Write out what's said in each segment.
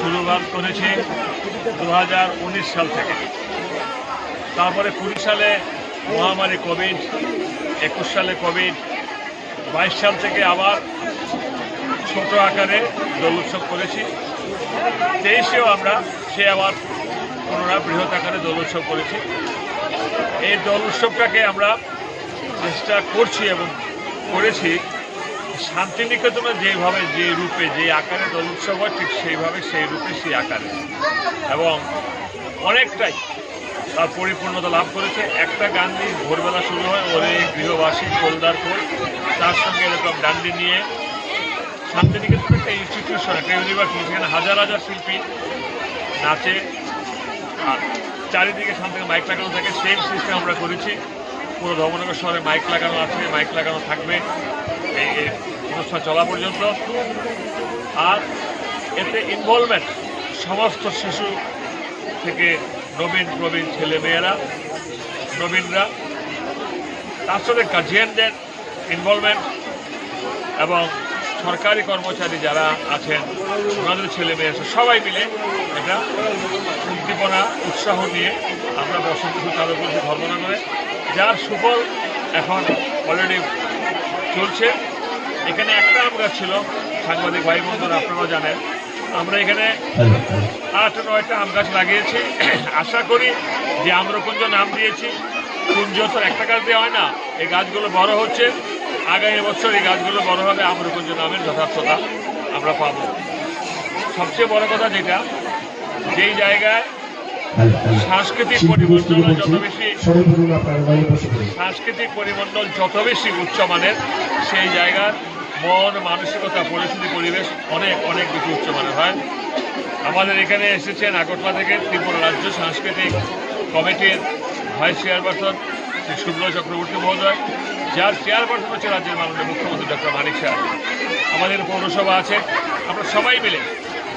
শুরুবাত করেছি দু হাজার উনিশ সাল থেকে। তারপরে কুড়ি সালে মহামারী কোভিড, একুশ সালে কোভিড, বাইশ সাল থেকে আবার ছোট আকারে দোল উৎসব করেছি। তেইশেও আমরা সে আবার পুনরায় বৃহৎ আকারে দোল উৎসব করেছি। এই দোল উৎসবটাকে আমরা চেষ্টা করছি এবং করেছি শান্তিনিকেতনে যেভাবে যে রূপে যে আকারে দোল উৎসব হয়, ঠিক সেইভাবে সেই রূপে সেই আকারে। এবং অনেকটাই তার পরিপূর্ণতা লাভ করেছে। একটা গান ভোরবেলা শুরু হয়, ওরে গৃহবাসী কোলদার কোল তার সঙ্গে এরকম ডান্ডি নিয়ে শান্তিনিকেতন একটা ইনস্টিটিউশন একটা ইউনিভার্সিটি সেখানে হাজার হাজার শিল্পী নাচে আর চারিদিকে শান্তি মাইক লাগানো থাকে। সেম সিস্টেম আমরা করেছি। পুরো ধর্মনগর শহরে মাইক লাগানো আছে মাইক লাগানো থাকবে। এই অনুষ্ঠান চলা পর্যন্ত। আর এতে ইনভলভমেন্ট সমস্ত শিশু থেকে নবীন প্রবীণ ছেলে মেয়েরা নবীনরা, তার সাথে গার্জিয়ানদের ইনভলভমেন্ট এবং সরকারি কর্মচারী যারা আছেন, ওনাদের ছেলে মেয়ে সবাই মিলে এটা উদ্দীপনা, উৎসাহ নিয়ে আমরা বসন্ত চালু করছি ধর্মনগরে যার সুফল এখন অলরেডি চলছে। এখানে একটা আম গাছ ছিল সাংবাদিক ভাই বন্ধুরা আপনারাও জানেন। আমরা এখানে আট নয়টা আম গাছ লাগিয়েছি। আশা করি যে আম্রকুঞ্জ নাম দিয়েছি। কুঞ্জ তো একটা গাছ দেওয়া হয় না। এই গাছগুলো বড় হচ্ছে। আগামী বছর এই গাছগুলো বড় হবে আম্রকুঞ্জ নামের যথার্থতা আমরা পাবো। সবচেয়ে বড় কথা যেটা যেই জায়গায় সাংস্কৃতিক পরিবর্তন যত বেশি সাংস্কৃতিক পরিমণ্ডল যত বেশি উচ্চমানের সেই জায়গার মন মানসিকতা পরিস্থিতি পরিবেশ অনেক অনেক বেশি উচ্চমানের হয়। আমাদের এখানে এসেছেন আগরতলা থেকে ত্রিপুরা রাজ্য সাংস্কৃতিক কমিটির ভাইস চেয়ারপারসন শ্রী শুভ্র চক্রবর্তী মহোদয় যার চেয়ারপারসন হচ্ছে রাজ্যের মাননীয় মুখ্যমন্ত্রী ডক্টর মানিক শাহ আমাদের পৌরসভা আছে আমরা সবাই মিলে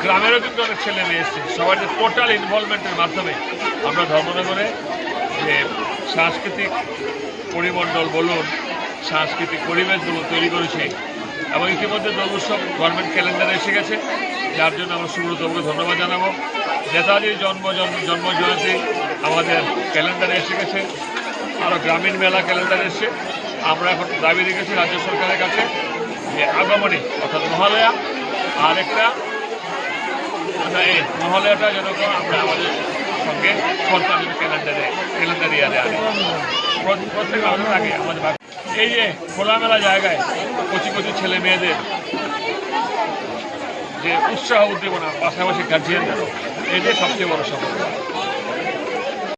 গ্রামেরও কিন্তু অনেক ছেলে মেয়ে এসছে। সবার যে টোটাল ইনভলভমেন্টের মাধ্যমে আমরা ধর্মনগরে যে সাংস্কৃতিক পরিমণ্ডল বলুন, সাংস্কৃতিক পরিবেশ বলুন তৈরি করেছে এবং ইতিমধ্যে দোল উৎসব গভর্নমেন্ট ক্যালেন্ডারে এসে গেছে। যার জন্য আমরা সুব্রতবাবুকে ধন্যবাদ জানাব। নেতাজির জন্ম জন্ম জয়ন্তী আমাদের ক্যালেন্ডারে এসে গেছে। আরও গ্রামীণ মেলা ক্যালেন্ডারে এসে আমরা এখন দাবি রেখেছি রাজ্য সরকারের কাছে যে আগামনী, অর্থাৎ মহালয়া, আর একটা আমরা এই মহালয়াটা যেন আমরা আমাদের সঙ্গে সরকারের ক্যালেন্ডারে, ক্যালেন্ডার ইয়ারে আনি প্রত্যেক আমাদের আগে আমাদের এই যে খোলামেলা জায়গায় কচি কচি ছেলে মেয়েদের যে উৎসাহ উদ্দীপনা, পাশাপাশি গার্জিয়ানদেরও এটাই সবচেয়ে বড় সফলতা।